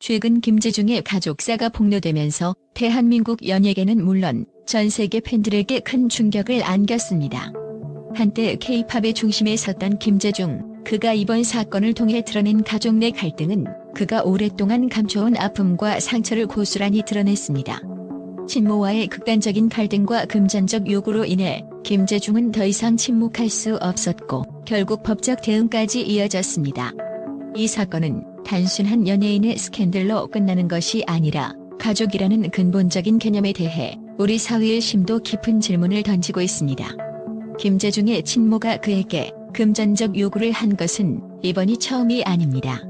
최근 김재중의 가족사가 폭로되면서 대한민국 연예계는 물론 전 세계 팬들에게 큰 충격을 안겼습니다. 한때 K-팝의 중심에 섰던 김재중, 그가 이번 사건을 통해 드러낸 가족 내 갈등은 그가 오랫동안 감춰온 아픔과 상처를 고스란히 드러냈습니다. 친모와의 극단적인 갈등과 금전적 요구로 인해 김재중은 더 이상 침묵할 수 없었고 결국 법적 대응까지 이어졌습니다. 이 사건은 단순한 연예인의 스캔들로 끝나는 것이 아니라 가족이라는 근본적인 개념에 대해 우리 사회의 심도 깊은 질문을 던지고 있습니다. 김재중의 친모가 그에게 금전적 요구를 한 것은 이번이 처음이 아닙니다.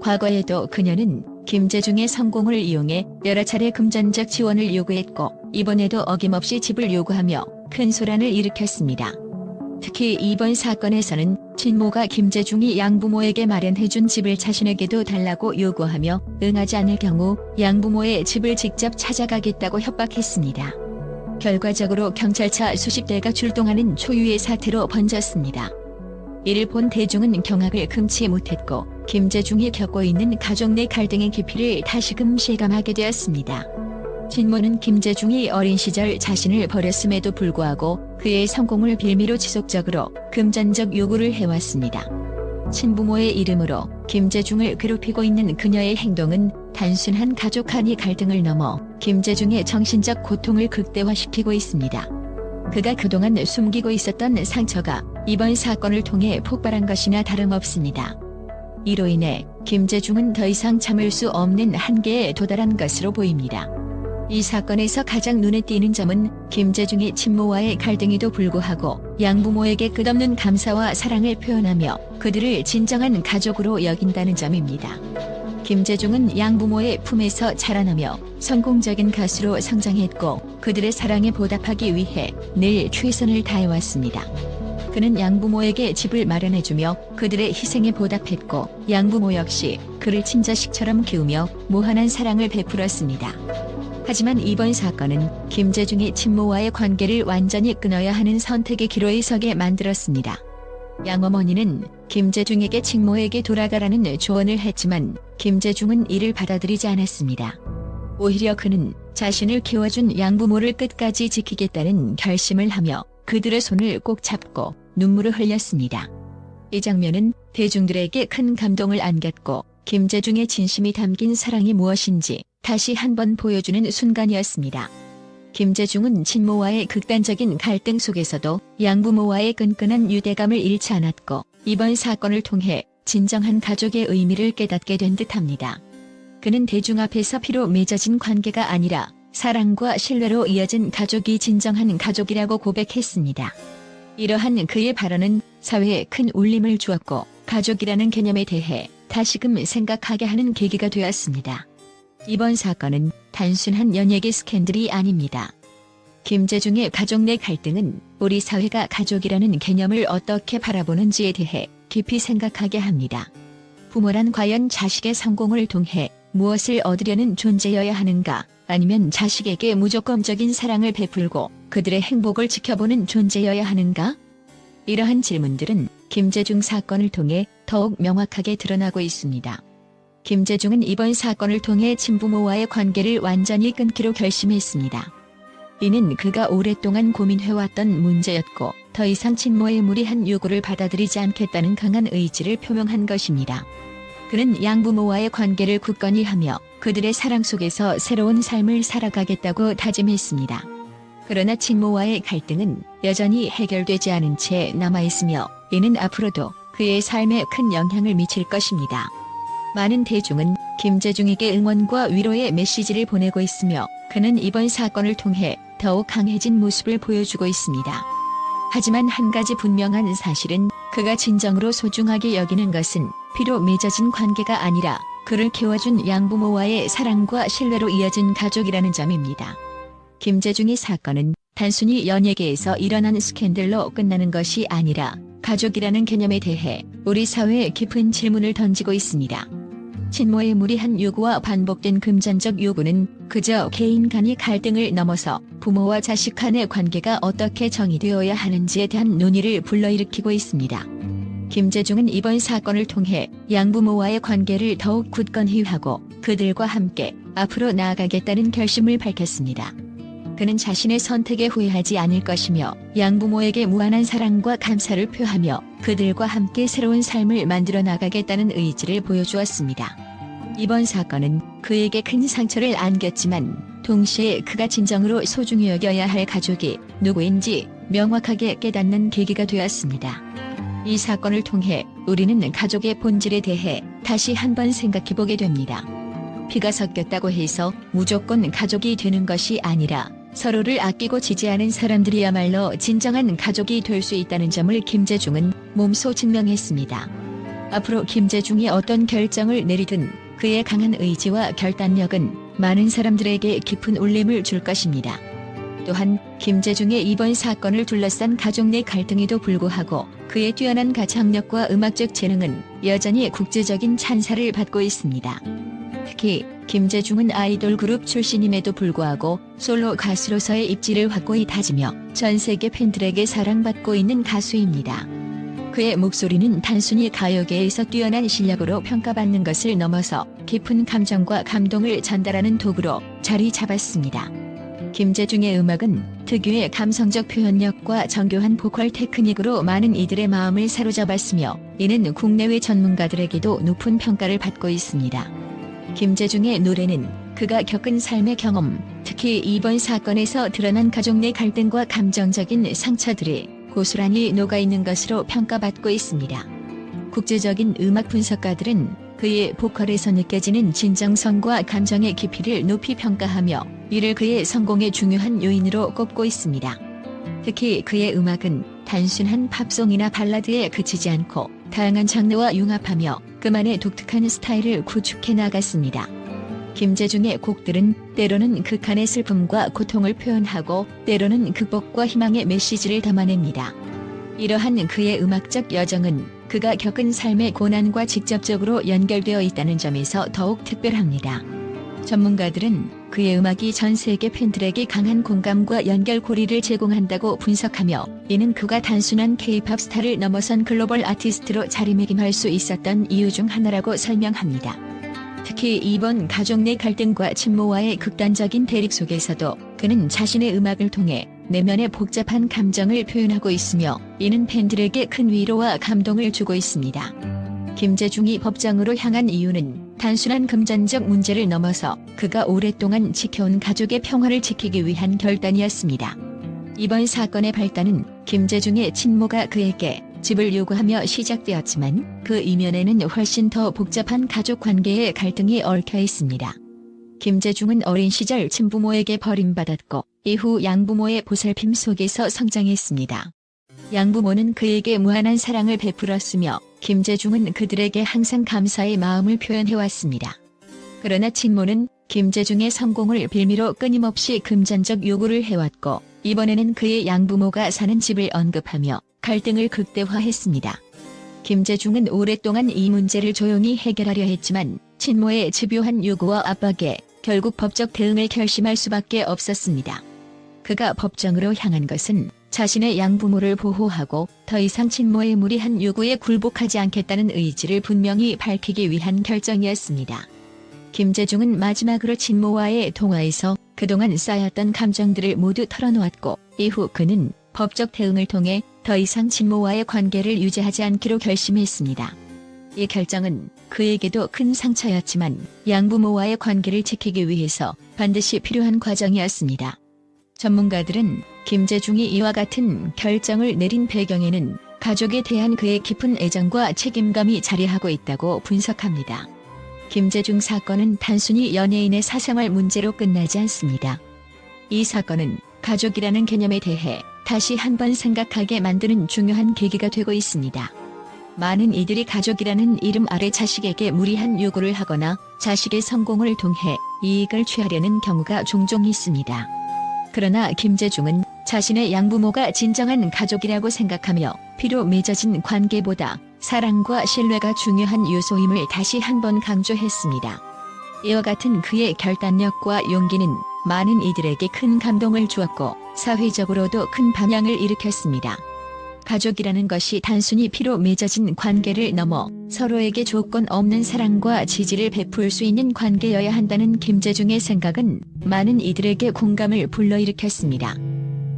과거에도 그녀는 김재중의 성공을 이용해 여러 차례 금전적 지원을 요구했고 이번에도 어김없이 집을 요구하며 큰 소란을 일으켰습니다. 특히 이번 사건에서는 친모가 김재중이 양부모에게 마련해준 집을 자신에게도 달라고 요구하며 응하지 않을 경우 양부모의 집을 직접 찾아가겠다고 협박했습니다. 결과적으로 경찰차 수십 대가 출동하는 초유의 사태로 번졌습니다. 이를 본 대중은 경악을 금치 못했고 김재중이 겪고 있는 가족 내 갈등의 깊이를 다시금 실감하게 되었습니다. 진모는 김재중이 어린 시절 자신을 버렸음에도 불구하고 그의 성공을 빌미로 지속적으로 금전적 요구를 해왔습니다. 친부모의 이름으로 김재중을 괴롭히고 있는 그녀의 행동은 단순한 가족 간의 갈등을 넘어 김재중의 정신적 고통을 극대화시키고 있습니다. 그가 그동안 숨기고 있었던 상처가 이번 사건을 통해 폭발한 것이나 다름없습니다. 이로 인해 김재중은 더 이상 참을 수 없는 한계에 도달한 것으로 보입니다. 이 사건에서 가장 눈에 띄는 점은 김재중의 친모와의 갈등에도 불구하고 양부모에게 끝없는 감사와 사랑을 표현하며 그들을 진정한 가족으로 여긴다는 점입니다. 김재중은 양부모의 품에서 자라나며 성공적인 가수로 성장했고 그들의 사랑에 보답하기 위해 늘 최선을 다해왔습니다. 그는 양부모에게 집을 마련해주며 그들의 희생에 보답했고 양부모 역시 그를 친자식처럼 키우며 무한한 사랑을 베풀었습니다. 하지만 이번 사건은 김재중의 친모와의 관계를 완전히 끊어야 하는 선택의 기로에 서게 만들었습니다. 양 어머니는 김재중에게 친모에게 돌아가라는 조언을 했지만 김재중은 이를 받아들이지 않았습니다. 오히려 그는 자신을 키워준 양부모를 끝까지 지키겠다는 결심을 하며 그들의 손을 꼭 잡고 눈물을 흘렸습니다. 이 장면은 대중들에게 큰 감동을 안겼고 김재중의 진심이 담긴 사랑이 무엇인지 다시 한번 보여주는 순간이었습니다. 김재중은 친모와의 극단적인 갈등 속에서도 양부모와의 끈끈한 유대감을 잃지 않았고 이번 사건을 통해 진정한 가족의 의미를 깨닫게 된 듯합니다. 그는 대중 앞에서 피로 맺어진 관계가 아니라 사랑과 신뢰로 이어진 가족이 진정한 가족이라고 고백했습니다. 이러한 그의 발언은 사회에 큰 울림을 주었고 가족이라는 개념에 대해 다시금 생각하게 하는 계기가 되었습니다. 이번 사건은 단순한 연예계 스캔들이 아닙니다. 김재중의 가족 내 갈등은 우리 사회가 가족이라는 개념을 어떻게 바라보는지에 대해 깊이 생각하게 합니다. 부모란 과연 자식의 성공을 통해 무엇을 얻으려는 존재여야 하는가 아니면 자식에게 무조건적인 사랑을 베풀고 그들의 행복을 지켜보는 존재여야 하는가? 이러한 질문들은 김재중 사건을 통해 더욱 명확하게 드러나고 있습니다. 김재중은 이번 사건을 통해 친부모와의 관계를 완전히 끊기로 결심했습니다. 이는 그가 오랫동안 고민해왔던 문제였고 더 이상 친모의 무리한 요구를 받아들이지 않겠다는 강한 의지를 표명한 것입니다. 그는 양부모와의 관계를 굳건히 하며 그들의 사랑 속에서 새로운 삶을 살아가겠다고 다짐했습니다. 그러나 친모와의 갈등은 여전히 해결되지 않은 채 남아있으며 이는 앞으로도 그의 삶에 큰 영향을 미칠 것입니다. 많은 대중은 김재중에게 응원과 위로의 메시지를 보내고 있으며 그는 이번 사건을 통해 더욱 강해진 모습을 보여주고 있습니다. 하지만 한 가지 분명한 사실은 그가 진정으로 소중하게 여기는 것은 피로 맺어진 관계가 아니라 그를 키워준 양부모와의 사랑과 신뢰로 이어진 가족이라는 점입니다. 김재중의 사건은 단순히 연예계에서 일어난 스캔들로 끝나는 것이 아니라 가족이라는 개념에 대해 우리 사회에 깊은 질문을 던지고 있습니다. 친모의 무리한 요구와 반복된 금전적 요구는 그저 개인 간의 갈등을 넘어서 부모와 자식 간의 관계가 어떻게 정의되어야 하는지에 대한 논의를 불러일으키고 있습니다. 김재중은 이번 사건을 통해 양부모와의 관계를 더욱 굳건히 하고 그들과 함께 앞으로 나아가겠다는 결심을 밝혔습니다. 그는 자신의 선택에 후회하지 않을 것이며 양부모에게 무한한 사랑과 감사를 표하며 그들과 함께 새로운 삶을 만들어 나가겠다는 의지를 보여주었습니다. 이번 사건은 그에게 큰 상처를 안겼지만 동시에 그가 진정으로 소중히 여겨야 할 가족이 누구인지 명확하게 깨닫는 계기가 되었습니다. 이 사건을 통해 우리는 가족의 본질에 대해 다시 한번 생각해 보게 됩니다. 피가 섞였다고 해서 무조건 가족이 되는 것이 아니라 서로를 아끼고 지지하는 사람들이야말로 진정한 가족이 될 수 있다는 점을 김재중은 몸소 증명했습니다. 앞으로 김재중이 어떤 결정을 내리든 그의 강한 의지와 결단력은 많은 사람들에게 깊은 울림을 줄 것입니다. 또한 김재중의 이번 사건을 둘러싼 가족 내 갈등에도 불구하고 그의 뛰어난 가창력과 음악적 재능은 여전히 국제적인 찬사를 받고 있습니다. 특히 김재중은 아이돌 그룹 출신임에도 불구하고 솔로 가수로서의 입지를 확고히 다지며 전 세계 팬들에게 사랑받고 있는 가수입니다. 그의 목소리는 단순히 가요계에서 뛰어난 실력으로 평가받는 것을 넘어서 깊은 감정과 감동을 전달하는 도구로 자리 잡았습니다. 김재중의 음악은 특유의 감성적 표현력과 정교한 보컬 테크닉으로 많은 이들의 마음을 사로잡았으며 이는 국내외 전문가들에게도 높은 평가를 받고 있습니다. 김재중의 노래는 그가 겪은 삶의 경험, 특히 이번 사건에서 드러난 가족 내 갈등과 감정적인 상처들이 고스란히 녹아있는 것으로 평가받고 있습니다. 국제적인 음악 분석가들은 그의 보컬에서 느껴지는 진정성과 감정의 깊이를 높이 평가하며 이를 그의 성공의 중요한 요인으로 꼽고 있습니다. 특히 그의 음악은 단순한 팝송이나 발라드에 그치지 않고 다양한 장르와 융합하며 그만의 독특한 스타일을 구축해 나갔습니다. 김재중의 곡들은 때로는 극한의 슬픔과 고통을 표현하고 때로는 극복과 희망의 메시지를 담아냅니다. 이러한 그의 음악적 여정은 그가 겪은 삶의 고난과 직접적으로 연결되어 있다는 점에서 더욱 특별합니다. 전문가들은 그의 음악이 전 세계 팬들에게 강한 공감과 연결고리를 제공한다고 분석하며 이는 그가 단순한 K-팝 스타를 넘어선 글로벌 아티스트로 자리매김할 수 있었던 이유 중 하나라고 설명합니다. 특히 이번 가족 내 갈등과 친모와의 극단적인 대립 속에서도 그는 자신의 음악을 통해 내면의 복잡한 감정을 표현하고 있으며 이는 팬들에게 큰 위로와 감동을 주고 있습니다. 김재중이 법정으로 향한 이유는 단순한 금전적 문제를 넘어서 그가 오랫동안 지켜온 가족의 평화를 지키기 위한 결단이었습니다. 이번 사건의 발단은 김재중의 친모가 그에게 집을 요구하며 시작되었지만 그 이면에는 훨씬 더 복잡한 가족 관계의 갈등이 얽혀 있습니다. 김재중은 어린 시절 친부모에게 버림받았고 이후 양부모의 보살핌 속에서 성장했습니다. 양부모는 그에게 무한한 사랑을 베풀었으며 김재중은 그들에게 항상 감사의 마음을 표현해왔습니다. 그러나 친모는 김재중의 성공을 빌미로 끊임없이 금전적 요구를 해왔고 이번에는 그의 양부모가 사는 집을 언급하며 갈등을 극대화했습니다. 김재중은 오랫동안 이 문제를 조용히 해결하려 했지만 친모의 집요한 요구와 압박에 결국 법적 대응을 결심할 수밖에 없었습니다. 그가 법정으로 향한 것은 자신의 양부모를 보호하고 더 이상 친모의 무리한 요구에 굴복하지 않겠다는 의지를 분명히 밝히기 위한 결정이었습니다. 김재중은 마지막으로 친모와의 통화에서 그동안 쌓였던 감정들을 모두 털어놓았고 이후 그는 법적 대응을 통해 더 이상 친모와의 관계를 유지하지 않기로 결심했습니다. 이 결정은 그에게도 큰 상처였지만 양부모와의 관계를 지키기 위해서 반드시 필요한 과정이었습니다. 전문가들은 김재중이 이와 같은 결정을 내린 배경에는 가족에 대한 그의 깊은 애정과 책임감이 자리하고 있다고 분석합니다. 김재중 사건은 단순히 연예인의 사생활 문제로 끝나지 않습니다. 이 사건은 가족이라는 개념에 대해 다시 한번 생각하게 만드는 중요한 계기가 되고 있습니다. 많은 이들이 가족이라는 이름 아래 자식에게 무리한 요구를 하거나 자식의 성공을 통해 이익을 취하려는 경우가 종종 있습니다. 그러나 김재중은 자신의 양부모가 진정한 가족이라고 생각하며 피로 맺어진 관계보다 사랑과 신뢰가 중요한 요소임을 다시 한번 강조했습니다. 이와 같은 그의 결단력과 용기는 많은 이들에게 큰 감동을 주었고 사회적으로도 큰 반향을 일으켰습니다. 가족이라는 것이 단순히 피로 맺어진 관계를 넘어 서로에게 조건 없는 사랑과 지지를 베풀 수 있는 관계여야 한다는 김재중의 생각은 많은 이들에게 공감을 불러일으켰습니다.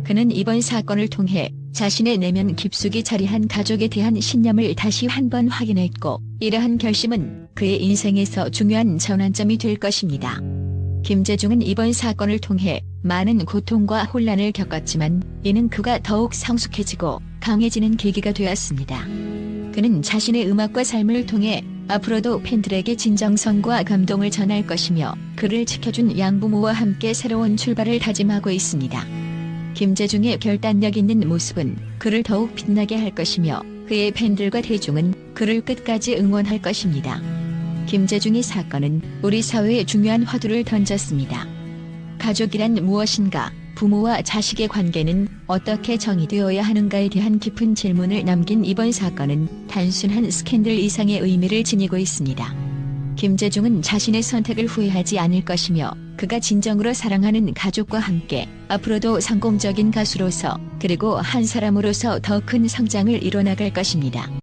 그는 이번 사건을 통해 자신의 내면 깊숙이 자리한 가족에 대한 신념을 다시 한번 확인했고 이러한 결심은 그의 인생에서 중요한 전환점이 될 것입니다. 김재중은 이번 사건을 통해 많은 고통과 혼란을 겪었지만 이는 그가 더욱 성숙해지고 강해지는 계기가 되었습니다. 그는 자신의 음악과 삶을 통해 앞으로도 팬들에게 진정성과 감동을 전할 것이며 그를 지켜준 양부모와 함께 새로운 출발을 다짐하고 있습니다. 김재중의 결단력 있는 모습은 그를 더욱 빛나게 할 것이며 그의 팬들과 대중은 그를 끝까지 응원할 것입니다. 김재중의 사건은 우리 사회에 중요한 화두를 던졌습니다. 가족이란 무엇인가? 부모와 자식의 관계는 어떻게 정의되어야 하는가에 대한 깊은 질문을 남긴 이번 사건은 단순한 스캔들 이상의 의미를 지니고 있습니다. 김재중은 자신의 선택을 후회하지 않을 것이며 그가 진정으로 사랑하는 가족과 함께 앞으로도 성공적인 가수로서 그리고 한 사람으로서 더 큰 성장을 이뤄나갈 것입니다.